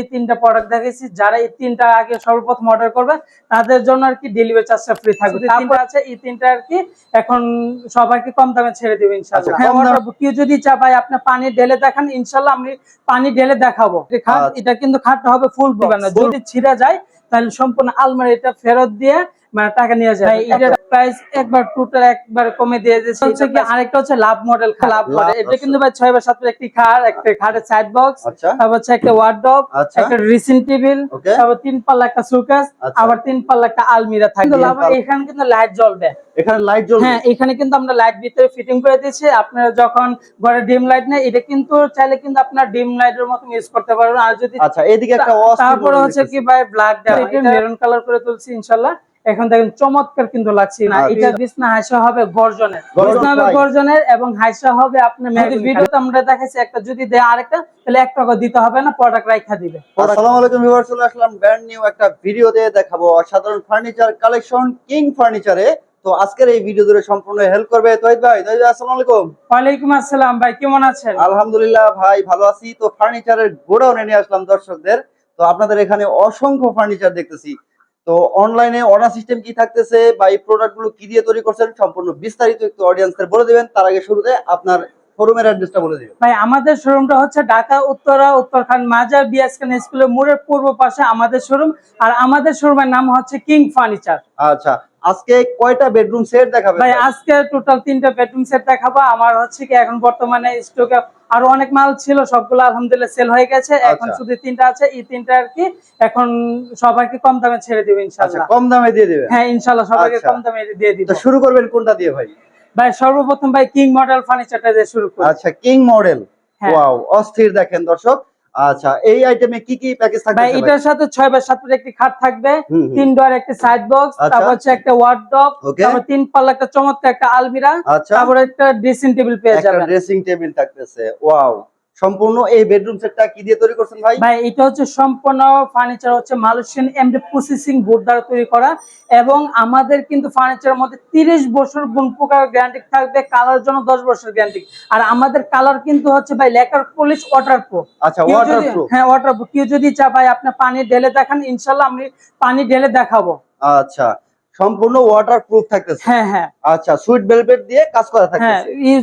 এই তিনটা প্রোডাক্ট দেখেছি যারা এই তিনটা আগে সর্বপ্রথম অর্ডার করবে তাদের জন্য আর কি ডেলিভারি চার্জটা ফ্রি থাকবে। তারপর আছে এই তিনটা আর কি এখন সবাইকে কম দামে ছেড়ে দেবে ইনশাআল্লাহ। আচ্ছা, হ্যাঁ কেউ যদি চা ভাই আপনি পানি ঢেলে দেখান ইনশাল্লাহ আমি পানি ঢেলে দেখাবো। আচ্ছা। এটা কিন্তু খাটতে হবে ফুল দিবেন যদি ছিঁড়ে যায় তাহলে সম্পূর্ণ আলমারি এটা ফেরত দিয়ে মানে টাকা নিয়ে যায় এটার প্রাইস একবার টোটাল একবার কমে দিয়ে দিয়েছে। হচ্ছে কি আরেকটা হচ্ছে লাভ মডেল লাভ মডেল এটা। কিন্তু ভাই ছয় বা সাত একটি খাট একটা খাটের সাইড বক্স আচ্ছা। তারপর হচ্ছে একটা ওয়ার্ডরোব আচ্ছা। একটা ড্রেসিং টেবিল তারপর তিন পাল্লা একটা আচ্ছা। আবার তিন পাল্লা একটা আলমিরা থাকে। এখানে কিন্তু লাইট জ্বলবে। এখানে লাইট জ্বলবে। হ্যাঁ এখানে কিন্তু আমরা লাইট ভিতরে ফিটিং করে দিয়েছি। আপনারা যখন ঘরে ডিম লাইট নেই এটা কিন্তু চাইলে কিন্তু আপনার ডিম লাইটের মতো ইউজ করতে পারবেন। আর যদি আচ্ছা এদিকে একটা তারপরে হচ্ছে কি ভাই ব্ল্যাক মেরুন কালার করে তুলছি ইনশাআল্লাহ এখন দেখেন চমৎকার কিন্তু লাগছে না। আচ্ছা। এটা বিছনা হাইসা হবে গর্জনের। গর্জন বিছনা হবে গর্জনের এবং হাইসা হবে আপনার যদি ভিডিওতে আমরা দেখাইছি একটা যদি দেয় আরেকটা তাহলে এক টাকা দিতে হবে না প্রোডাক্ট রাইখা দিবে। আসসালামু আলাইকুম ভিউয়ার চলে আসলাম ব্র্যান্ড নিউ একটা ভিডিওতে দেখাবো। অসাধারণ ফার্নিচার কালেকশন কিং ফার্নিচারে তো আজকের এই ভিডিও ধরে সম্পূর্ণ হেল্প করবে তহিদ ভাই। তহিদ ভাই আসসালামু আলাইকুম। ওয়ালাইকুম আসসালাম ভাই কেমন আছেন? আলহামদুলিল্লাহ ভাই ভালো আছি। তো ফার্নিচারের গোডাউনে নিয়ে আসলাম দর্শকদের। তো আপনাদের এখানে অসংখ্য ফার্নিচার দেখতেছি। তো অনলাইনে অর্ডার সিস্টেম কি থাকতেছে বা এই প্রোডাক্টগুলো কি দিয়ে তৈরি করছেন সম্পূর্ণ বিস্তারিত একটু অডিয়েন্সদের বলে দেবেন। তার আগে শুরুতে আপনার শোরুমের অ্যাড্রেসটা বলে দিবেন। ভাই আমাদের শোরুমটা হচ্ছে ঢাকা উত্তরা উত্তরখান মাজার বিএসকেন স্কুলের মোড়ের পূর্ব পাশে আমাদের শোরুম। আর আমাদের শোরুমের নাম হচ্ছে কিং ফার্নিচার আচ্ছা আজকে কয়টা বেডরুম সেট দেখাবেন ভাই? আজকে টোটাল তিনটা বেডরুম সেট দেখাবো। আমার হচ্ছে কি এখন বর্তমানে স্টকে আরও অনেক মাল ছিল সবগুলো আলহামদুলিল্লাহ সেল হয়ে গেছে। এখন আচ্ছা। শুধু তিনটা আছে। এই তিনটা আর কি এখন সবাইকে কম দামে ছেড়ে দিবে আচ্ছা ইনশাআল্লাহ। কম দামে দিয়ে দিবেন? হ্যাঁ ইনশাআল্লাহ সবাইকে আচ্ছা। কম দামে দিয়ে দিব। তো শুরু করবেন কোনটা দিয়ে ভাই? ভাই সর্বপ্রথম ভাই কিং মডেল ফার্নিচারটা দিয়ে শুরু করি। আচ্ছা কিং মডেল। ওয়াও অস্থির দেখেন দর্শক। আচ্ছা এই আইটেমে কি কি প্যাকেজ থাকবে ভাই এটার সাথে ছয় বাই 7 ফুট একটি খাট থাকবে। তিন ডোর একটা সাইড বক্স। তারপর হচ্ছে একটা ওয়ার্ডরোব তারপর তিন পাল্লা একটা চমৎকার একটা আলমিরা আচ্ছা। তারপর একটা ড্রেসিং টেবিল পেয়ে একটা যাবেন। ড্রেসিং টেবিল থাকতেছে। ওয়াও সম্পূর্ণ এই বেডরুম সেটটা কি দিয়ে তৈরি করছেন ভাই? ভাই এটা হচ্ছে সম্পূর্ণ ফার্নিচার হচ্ছে মালয়েশিয়ান এমডি প্রসেসিং বোর্ড দ্বারা তৈরি করা এবং আমাদের কিন্তু ফার্নিচারের মধ্যে তিরিশ বছর গুণ প্রকার গ্যারান্টি থাকবে কালার জন্য দশ বছর গ্যারান্টি আর আমাদের কালার কিন্তু হচ্ছে ভাই লেকার পলিশ ওয়াটার প্রুফ আচ্ছা ওয়াটার প্রুফ হ্যাঁ ওয়াটার প্রুফ কেউ যদি চা ভাই আপনি পানি ঢেলে দেখান ইনশাল্লাহ আমি পানি ঢেলে দেখাবো। আচ্ছা সম্পূর্ণ ওয়াটার প্রুফ থাকতেছে। হ্যাঁ হ্যাঁ। আচ্ছা সুইট ভেলভেট দিয়ে কাজ করা হ্যাঁ এই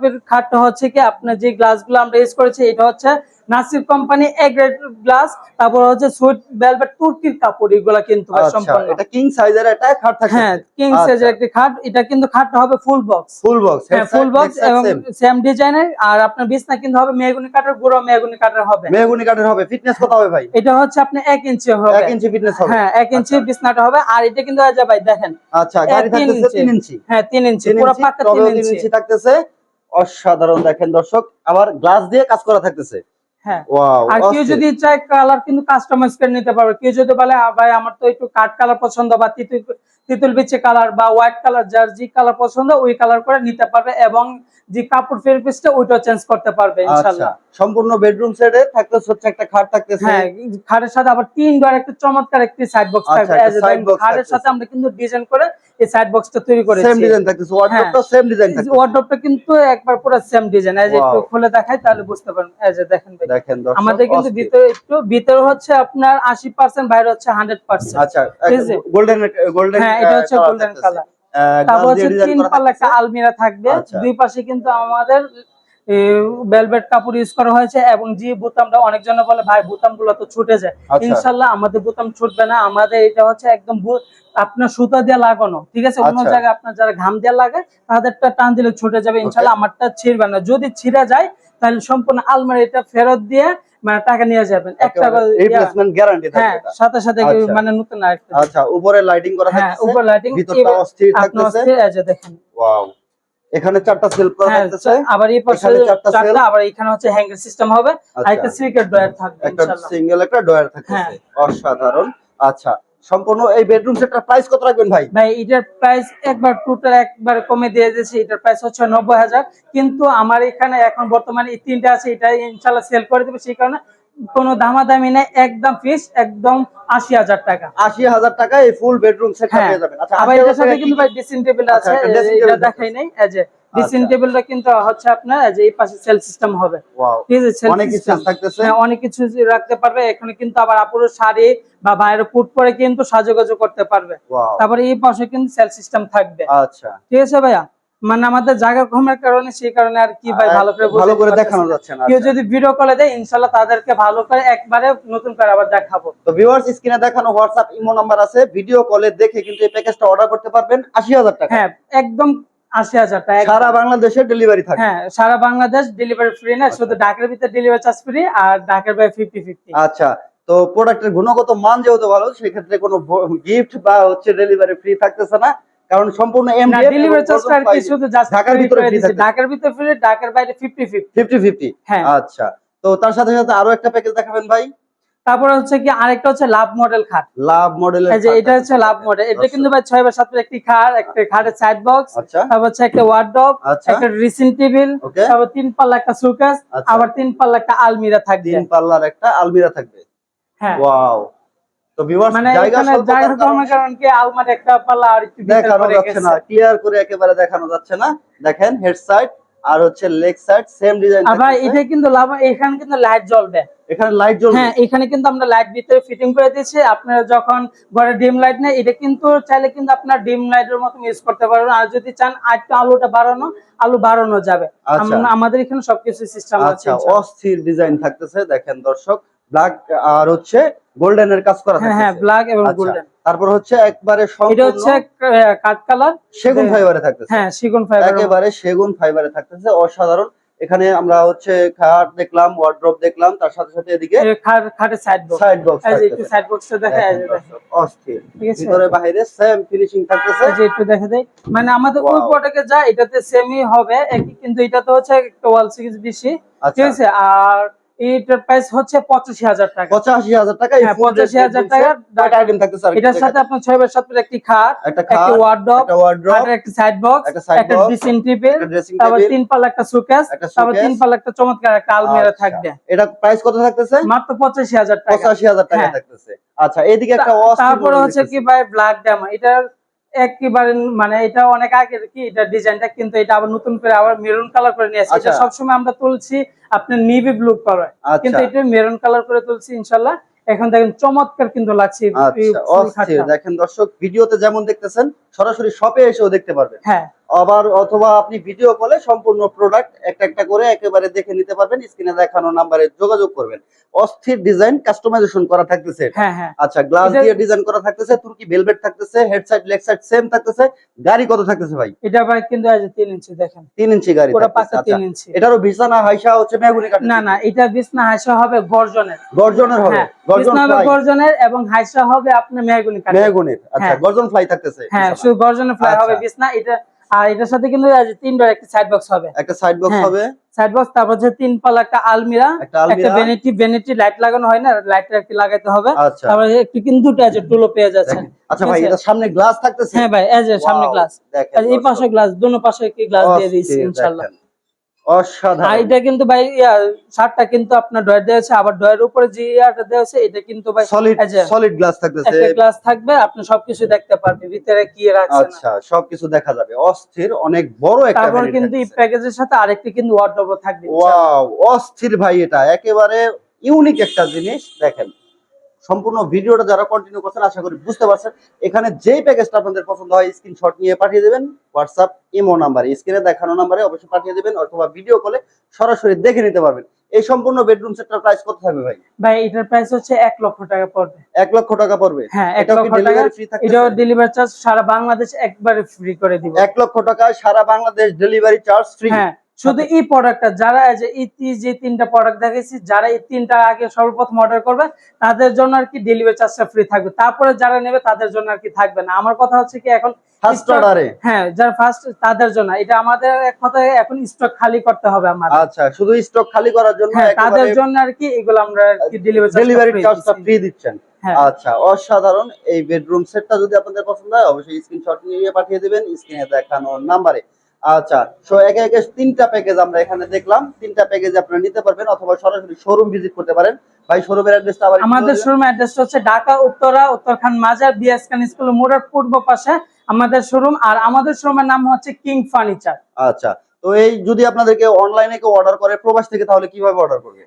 ফিট খাটটা হচ্ছে কি আপনার যে গ্লাসগুলো আমরা ইউজ করেছি এটা হচ্ছে Nasir company A grade glass তারপর হচ্ছে সুইট ভেলভেট তুর্কির কাপড় এগুলা কিন্তু আচ্ছা সম্পূর্ণ। এটা কিং সাইজের একটা খাট থাকছে হ্যাঁ কিং আচ্ছা। সাইজের একটি খাট এটা কিন্তু খাটটা হবে ফুল বক্স ফুল বক্স হ্যাঁ ফুল বক্স এবং সেম ডিজাইনের আর আপনার বিছনা কিন্তু হবে মেহগুনি কাঠের গুঁড়ো মেহগুনি কাঠের হবে। মেহগুনি কাঠের হবে ফিটনেস কত হবে ভাই? এটা হচ্ছে আপনার এক ইঞ্চি হবে। ইঞ্চি ফিটনেস হবে। হ্যাঁ এক ইঞ্চি বিছনাটা হবে আর এটা কিন্তু ভাই দেখেন আচ্ছা গাড়ি থাকতেছে ইঞ্চি। 3 ইঞ্চি হ্যাঁ তিন ইঞ্চি পুরো ইঞ্চি, তিন তিন ইঞ্চি। ইঞ্চি থাকতেছে। অসাধারণ দেখেন দর্শক আবার গ্লাস দিয়ে কাজ করা থাকতেছে। হ্যাঁ। আর কেউ যদি চায় কালার কিন্তু কাস্টমাইজ করে নিতে পারবে। কেউ যদি বলে ভাই আমার তো একটু কাঠ কালার পছন্দ বা তিতুল তিতুল বিচে কালার বা হোয়াইট কালার যার যে কালার পছন্দ ওই কালার করে নিতে পারবে এবং যে কাপড় ফের পিসটা ওইটাও চেঞ্জ করতে পারবে আচ্ছা সম্পূর্ণ বেডরুম সেটে থাকতেছে হচ্ছে একটা খাট থাকতেছে। হ্যাঁ খাটের সাথে আবার তিন একটা চমৎকার একটি সাইড বক্স আচ্ছা, থাকবে। side box খাটের সাথে আমরা কিন্তু ডিজাইন করে এই সাইড বক্সটা তৈরি করেছি। সেম ডিজাইন থাকতেছে ওয়ার্ডরোবটা সেম ডিজাইন থাকতেছে। ওয়ার্ডরোবটা কিন্তু একবার পুরো সেম ডিজাইন এই যে একটু খুলে দেখাই তাহলে বুঝতে পারবেন। এই যে দেখেন ভাই। দেখেন আমাদের কিন্তু ভিতরে একটু ভিতরে হচ্ছে আপনার আশি পার্সেন্ট বাইরে হচ্ছে হান্ড্রেড পার্সেন্ট আচ্ছা ঠিক আছে? গোল্ডেন গোল্ডেন হ্যাঁ এটা হচ্ছে গোল্ডেন কালার তারপর হচ্ছে তিন পাল্লা একটা আলমিরা থাকবে। আচ্ছা। দুই পাশে কিন্তু আমাদের ভেলভেট কাপড় ইউজ করা হয়েছে এবং যে বোতামটা অনেকজন বলে ভাই বোতামগুলো তো ছুটে যায়। আচ্ছা। ইনশাল্লাহ আমাদের বোতাম ছুটবে না। আমাদের এটা হচ্ছে একদম আপনার সুতা দিয়ে লাগানো ঠিক আছে? অন্য আচ্ছা। জায়গায় আপনার যারা ঘাম দিয়ে লাগে তাদেরটা টান দিলে ছুটে যাবে। ইনশাল্লাহ আমারটা ছিঁড়বে না। যদি ছিঁড়ে যায় তাহলে সম্পূর্ণ আলমারি এটা ফেরত দিয়ে মানে টাকা নিয়ে যাবেন। একটা রিপ্লেসমেন্ট গ্যারান্টি হ্যাঁ থাকবে। সাথে সাথে আচ্ছা। মানে নতুন আরেকটা। আচ্ছা উপরে লাইটিং করা হ্যাঁ উপর লাইটিং ভিতরটা অস্থির আপনি অস্থির এই দেখেন। ওয়াও এখানে চারটা সেলফ করা হ্যাঁ, থাকতেছে। আবার এই পাশে চারটা cell। আবার এখানে হচ্ছে হ্যাঙ্গার সিস্টেম হবে আর একটা আচ্ছা। সিলিকের ড্রয়ার থাকবে একটা সিঙ্গেল একটা ডয়ার থাকতেছে। হ্যাঁ। অসাধারণ। আচ্ছা সম্পূর্ণ এই বেডরুম সেটটার প্রাইস কত রাখবেন ভাই? ভাই এটার প্রাইস একবার টোটাল একবার কমে দিয়ে দিয়েছে এটার প্রাইস হচ্ছে নব্বই হাজার। কিন্তু আমার এখানে এখন বর্তমানে এই তিনটা আছে এটা ইনশাল্লাহ সেল করে দেবে সেই কারণে কোনো দামাদামি নেই একদম ফিক্স একদম আশি হাজার টাকা। আশি হাজার টাকা এই ফুল বেডরুম হ্যাঁ। পেয়ে যাবেন। আচ্ছা আবার 80,000 এটার সাথে কিন্তু ভাই ড্রেসিং টেবিল আচ্ছা, আছে যে dressing এটা দেখাই নাই যে ড্রেসিং আচ্ছা। টেবিলটা কিন্তু হচ্ছে আপনার এই যে এই পাশে সেল সিস্টেম হবে। ঠিক আছে অনেক সিস্টেম স্পেস থাকতেছে। হ্যাঁ অনেক কিছু রাখতে পারবে এখানে কিন্তু আবার আপুরো শাড়ি বা বাইরে পুট পরে কিন্তু সাজুগুজু করতে পারবে। তারপরে এই পাশে কিন্তু সেল সিস্টেম থাকবে। আচ্ছা। ঠিক আছে ভাইয়া? মানে আমাদের জায়গা কমের কারণে সেই কারণে আর কি ভাই ভালো করে ভালো করে দেখানো যাচ্ছে না কেউ আচ্ছা। যদি ভিডিও কলে দেয় ইনশাল্লাহ তাদেরকে ভালো করে একবারে নতুন করে আবার দেখাবো। তো ভিউয়ার্স স্ক্রিনে দেখানো হোয়াটসঅ্যাপ ইমো নাম্বার আছে। ভিডিও কলে দেখে কিন্তু এই প্যাকেজটা অর্ডার করতে পারবেন। আশি হাজার টাকা। হ্যাঁ একদম আশি হাজার টাকা সারা বাংলাদেশে ডেলিভারি থাকে হ্যাঁ সারা বাংলাদেশ ডেলিভারি ফ্রি না শুধু ঢাকার ভিতরে ডেলিভারি চার্জ ফ্রি আর ঢাকার বাইরে ফিফটি ফিফটি আচ্ছা তো প্রোডাক্টের গুণগত মান যেহেতু ভালো সেক্ষেত্রে কোনো গিফট বা হচ্ছে ডেলিভারি ফ্রি থাকতেছে না। কারণ সম্পূর্ণ এমডিএফ ডেলিভারি চার্জ আর কি শুধু জাস্ট ঢাকার ভিতরে ঢাকার ভিতরে ফ্রি ঢাকার বাইরে ফিফটি ফিফটি ফিফটি ফিফটি হ্যাঁ। আচ্ছা। তো তার সাথে সাথে আরও একটা প্যাকেজ দেখাবেন ভাই? তারপরে হচ্ছে কি আরেকটা হচ্ছে লাভ মডেল খাট। লাভ মডেলের এই যে এটা হচ্ছে লাভ মডেল। এটা কিন্তু ভাই ছয় বা সাতের একটি খাট একটা খাটের সাইড বক্স আচ্ছা। তারপর হচ্ছে একটা ওয়ার্ডরোব আচ্ছা। একটা ড্রেসিং টেবিল তারপর তিন পাল্লা একটা সুকেস আচ্ছা। আবার তিন পাল্লা একটা আলমিরা থাকবে। তিন পাল্লার একটা আলমিরা থাকবে। হ্যাঁ। ওয়াও তো ভিউয়ার্স মানে জায়গা এখানে জায়গা কমার কারণ কি আলমারি একটা পাল্লা আর একটু দেখানো যাচ্ছে না ক্লিয়ার করে একেবারে দেখানো যাচ্ছে না। দেখেন হেড সাইড আর হচ্ছে লেগ সাইড সেম ডিজাইন ভাই এটা কিন্তু লাভ এখানে কিন্তু লাইট জ্বলবে। এখানে লাইট জ্বলবে। হ্যাঁ এখানে কিন্তু আমরা লাইট ভিতরে ফিটিং করে দিয়েছি। আপনারা যখন ঘরে ডিম লাইট নেই এটা কিন্তু চাইলে কিন্তু আপনার ডিম লাইটের মতো ইউজ করতে পারবেন। আর যদি চান আরেকটু আলোটা বাড়ানো আলো বাড়ানো যাবে। আচ্ছা। আমাদের এখানে সবকিছু সিস্টেম আছে আচ্ছা অস্থির ডিজাইন থাকতেছে দেখেন দর্শক। ব্ল্যাক আর হচ্ছে গোল্ডেন এর কাজ করা হ্যাঁ হ্যাঁ ব্ল্যাক এবং আচ্ছা, গোল্ডেন তারপর হচ্ছে একবারে এটা হচ্ছে কাঠ কালার। সেগুন হ্যাঁ। ফাইবারে থাকতেছে। হ্যাঁ সিগুন ফাইবার একেবারে সেগুন ফাইবারে থাকতেছে অসাধারণ। এখানে আমরা হচ্ছে খাট দেখলাম ওয়ার্ড্রপ দেখলাম তার সাথে সাথে এদিকে খাটের সাইড বক্স সাইড বক্স এই যে একটু সাইড বক্সটা দেখা এই অস্থির। ঠিক আছে? ভিতরে বাইরে সেম ফিনিশিং থাকতেছে। এই যে একটু দেখা দেয় মানে আমাদের ওই. প্রোডাক্টে যা এটাতে সেমই হবে। কিন্তু এটাতে হচ্ছে একটা ওয়াল সিরিজ বেশি। ঠিক আচ্ছা আছে? আর এটার প্রাইস হচ্ছে পঁচাশি হাজার টাকা। পঁচাশি হাজার টাকা হ্যাঁ, 85,000 টাকা। আইটেম থাকতেছে আর এটার সাথে আপনার ছয় বাই সাতের একটি খাট একটা একটা একটা একটা সাইড বক্স একটা ড্রেসিং টেবিল তারপর তিন পাল্লা একটা সুকেস তারপর তিন পাল্লা একটা চমৎকার একটা আলমিরা আচ্ছা। থাকবে। এটা প্রাইস কত থাকতেছে? মাত্র পঁচাশি হাজার টাকা। পঁচাশি হাজার টাকা হ্যাঁ। থাকতেছে। আচ্ছা এদিকে একটা তারপরে হচ্ছে কি ভাই ব্ল্যাক ডায়মন্ড এটার একেবারে মানে এটা অনেক আগের কি এটা ডিজাইনটা কিন্তু এটা আবার নতুন করে আবার মেরুন কালার করে নিয়ে আসছে এটা আচ্ছা। সবসময় আমরা তুলছি আপনার নিভি ব্লু কালার কিন্তু এটা মেরুন কালার করে তুলছি ইনশাল্লাহ। এখন দেখেন চমৎকার কিন্তু লাগছে আচ্ছা। দেখেন দর্শক ভিডিওতে যেমন দেখতেছেন সরাসরি শপে এসেও দেখতে পারবেন। হ্যাঁ। আবার অথবা আপনি ভিডিও কলে সম্পূর্ণ প্রোডাক্ট একটা একটা করে একেবারে দেখে নিতে পারবেন স্ক্রিনে দেখানো নাম্বারে যোগাযোগ করবেন। অস্থির ডিজাইন কাস্টমাইজেশন করা থাকতেছে। হ্যাঁ হ্যাঁ। আচ্ছা গ্লাস দিয়ে ডিজাইন করা থাকতেছে তুর্কি ভেলভেট থাকতেছে head side leg side same থাকতেছে। গাড়ি কত থাকতেছে ভাই? এটা ভাই কিন্তু আজ তিন ইঞ্চি দেখেন। তিন ইঞ্চি গাড়ি পুরো পাকা আচ্ছা। ইঞ্চি এটারও বিছানা হাইসা হচ্ছে মেগুনি কাঠ না না এটা বিছনা হাইসা হবে গর্জনের। গর্জনের হবে। হ্যাঁ গর্জন হবে গর্জনের এবং হাইসা হবে আপনার মেহগুনি কাঠ মেগুনির আচ্ছা। গর্জন ফ্লাই থাকতেছে হ্যাঁ শুধু গর্জনের ফ্লাই হবে আচ্ছা। বিছনা এটা আর এটার সাথে কিন্তু তিনবার একটা সাইড বক্স হবে। একটা সাইড বক্স হ্যাঁ। হবে। সাইড বক্স তারপর হচ্ছে তিন পালা একটা আলমিরা একটা ভ্যানিটি ভ্যানিটি লাইট লাগানো হয় না লাইটটা একটু লাগাইতে হবে। তারপর তারপরে একটু কিন্তু দুটো আছে টুলো পেয়ে যাচ্ছে আচ্ছা ভাই এটা সামনে গ্লাস থাকতেছে? হ্যাঁ ভাই এই যে সামনে গ্লাস এই পাশে গ্লাস দুনো পাশে কি গ্লাস দিয়ে দিয়েছি ইনশাআল্লাহ। অসাধারণ। এটা কিন্তু ভাই শার্টটা কিন্তু আপনার ডয়ার দেওয়া আছে আবার ডয়ের উপরে যে ইয়াটা দেওয়া আছে এটা কিন্তু ভাই সলিড সলিড গ্লাস থাকতেছে। একটা গ্লাস থাকবে আপনি সবকিছু দেখতে পারবেন ভিতরে কি রাখছে আচ্ছা সবকিছু দেখা যাবে। অস্থির অনেক বড় একটা তারপর কিন্তু এই প্যাকেজের সাথে আরেকটি কিন্তু ওয়ার্ডরোব থাকবে ওয়াও অস্থির ভাই এটা। একেবারে ইউনিক একটা জিনিস দেখেন। সম্পূর্ণ ভিডিওটা যারা কন্টিনিউ করছেন আশা করি বুঝতে পারছেন। এখানে যেই প্যাকেজটা আপনাদের পছন্দ হয় স্ক্রিনশট নিয়ে পাঠিয়ে দেবেন হোয়াটসঅ্যাপ ইমো নাম্বারে স্ক্রিনে দেখানো নাম্বারে অবশ্যই পাঠিয়ে দেবেন অথবা ভিডিও কলে সরাসরি দেখে নিতে পারবেন। এই সম্পূর্ণ বেডরুম সেটটার প্রাইস কত থাকবে ভাই? ভাই এটার প্রাইস হচ্ছে এক লক্ষ টাকা পড়বে। এক লক্ষ টাকা পড়বে? হ্যাঁ এক এটাও কি লক্ষ টাকা। ডেলিভারি ফ্রি থাকবে এটাও ডেলিভারি চার্জ সারা বাংলাদেশ একবারে ফ্রি করে দিব। এক লক্ষ টাকা সারা বাংলাদেশ ডেলিভারি চার্জ ফ্রি হ্যাঁ শুধু এই প্রোডাক্টটা যারা এই যে এই তি- যে তিনটা প্রোডাক্ট দেখেছি যারা এই তিনটা আগে সর্বপ্রথম অর্ডার করবে তাদের জন্য আর কি ডেলিভারি চার্জটা ফ্রি থাকবে। তারপরে যারা নেবে তাদের জন্য আর কি থাকবে না। আমার কথা হচ্ছে কি এখন ফার্স্ট অর্ডারে হ্যাঁ যারা ফার্স্ট তাদের জন্য। এটা আমাদের এক কথায় এখন স্টক খালি করতে হবে আমাদের। আচ্ছা শুধু স্টক খালি করার জন্য হ্যাঁ তাদের জন্য আর কি এগুলো আমরা ডেলিভারি ডেলিভারি চার্জটা ফ্রি দিচ্ছেন। হ্যাঁ। আচ্ছা অসাধারণ। এই বেডরুম সেটটা যদি আপনাদের পছন্দ হয় অবশ্যই স্ক্রিনশট নিয়ে পাঠিয়ে দিবেন স্ক্রিনে দেখানো নাম্বারে আচ্ছা সো একে একে তিনটা প্যাকেজ আমরা এখানে দেখলাম। তিনটা প্যাকেজ আপনারা নিতে পারবেন অথবা সরাসরি শোরুম ভিজিট করতে পারেন। ভাই শোরুমের অ্যাড্রেসটা আবার আমাদের শোরুমের অ্যাড্রেস শোরুম অ্যাড্রেসটা হচ্ছে ঢাকা উত্তরা উত্তরখান মাজার বিএস খান স্কুল মোড়ের পূর্ব পাশে আমাদের শোরুম আর আমাদের শোরুমের নাম হচ্ছে কিং ফার্নিচার আচ্ছা তো এই যদি আপনাদেরকে অনলাইনে কেউ অর্ডার করে প্রবাস থেকে তাহলে কীভাবে অর্ডার করবে?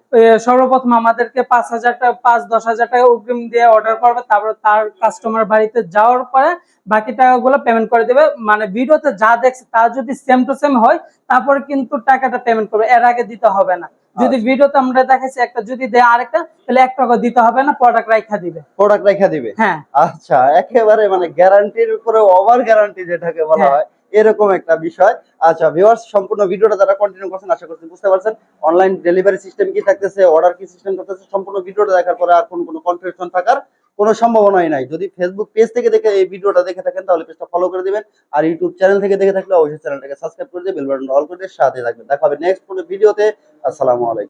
সর্বপ্রথম আমাদেরকে পাঁচ হাজার টাকা পাঁচ দশ হাজার টাকা অগ্রিম দিয়ে অর্ডার করবে তারপর তার কাস্টমার বাড়িতে যাওয়ার পরে বাকি টাকাগুলো পেমেন্ট করে দেবে। মানে ভিডিওতে যা দেখছে তা যদি সেম টু সেম হয় তারপরে কিন্তু টাকাটা পেমেন্ট করবে। এর আগে দিতে হবে না। যদি আচ্ছা। ভিডিওতে আমরা দেখাচ্ছি একটা যদি দেয় আরেকটা তাহলে এক টাকা দিতে হবে না প্রোডাক্ট রাখা দিবে। প্রোডাক্ট রেখে দিবে? হ্যাঁ। আচ্ছা একেবারে মানে গ্যারান্টির উপরে ওভার গ্যারান্টি যেটাকে বলা হ্যাঁ। এরকম একটা বিষয়। আচ্ছা ভিউয়ার্স সম্পূর্ণ ভিডিওটা যারা কন্টিনিউ করছেন, আশা করছেন বুঝতে পারছেন। অনলাইন ডেলিভারি সিস্টেম কি থাকতেছে অর্ডার কি সিস্টেম করতেছে সম্পূর্ণ ভিডিওটা দেখার পরে আর কোন, কোনো কনফিউশন থাকার কোনো সম্ভাবনাই নাই। যদি ফেসবুক পেজ থেকে দেখে এই ভিডিওটা দেখে থাকেন, তাহলে পেজটা ফলো করে দিবেন। আর ইউটিউব চ্যানেল থেকে দেখে থাকলে অবশ্যই চ্যানেলটাকে সাবস্ক্রাইব করে দিয়ে বেল বাটনটা অল করে দিয়ে সাথে থাকবেন। দেখা হবে নেক্সট কোনো ভিডিওতে আসসালামু আলাইকুম।